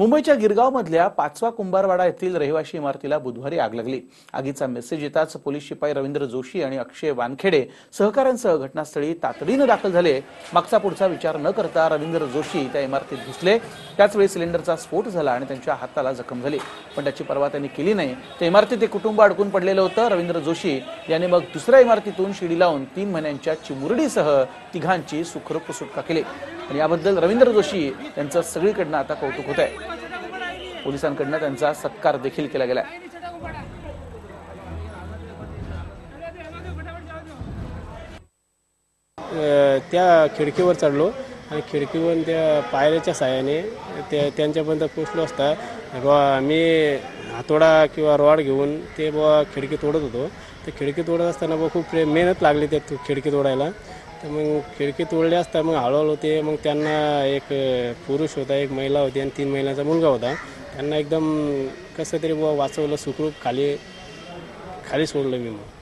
मुंबईच्या गिरगावमधल्या पाचवा कुंभारवाडा येथील रहिवाशी इमारतीला बुधवारी आग लागली. आगीचा मेसेज येताच पोलीस शिपाई रवींद्र जोशी आणि अक्षय वानखेडे सहकाऱ्यांसह घटनास्थळी तातडीनं दाखल झाले. मागचा पुढचा विचार न करता रवींद्र जोशी त्या इमारतीत घुसले. त्याचवेळी सिलेंडरचा स्फोट झाला आणि त्यांच्या हाताला जखम झाली. पण त्याची पर्वा त्यांनी केली नाही. त्या इमारतीत एक कुटुंब अडकून पडलेलं होतं. रवींद्र जोशी यांनी मग दुसऱ्या इमारतीतून शिडी लावून तीन महिन्यांच्या चिमुरडीसह तिघांची सुखरूप सुटका केली. आणि याबद्दल रवींद्र जोशी यांचं सगळीकडनं आता कौतुक होत आहे पोलिसांकडनं त्यांचा सत्कार देखील केला गेला त्या खिडकीवर चढलो आणि खिडकीवरून त्या पायऱ्याच्या साह्याने त्या त्यांच्यापर्यंत पोचलो असता बुवा मी हातोडा किंवा रॉड घेऊन ते बुवा खिडकी तोडत होतो. ते खिडकी तोडत असताना बुवा खूप मेहनत लागली त्या खिडकी तोडायला. तर मग खिडकी उडले असता मग हळूहळू ते मग त्यांना एक पुरुष होता एक महिला होती आणि तीन महिन्याचा मुलगा होता. त्यांना एकदम कसं तरी बुवा वाचवलं सुखरूप खाली खाली सोडलं मी मग.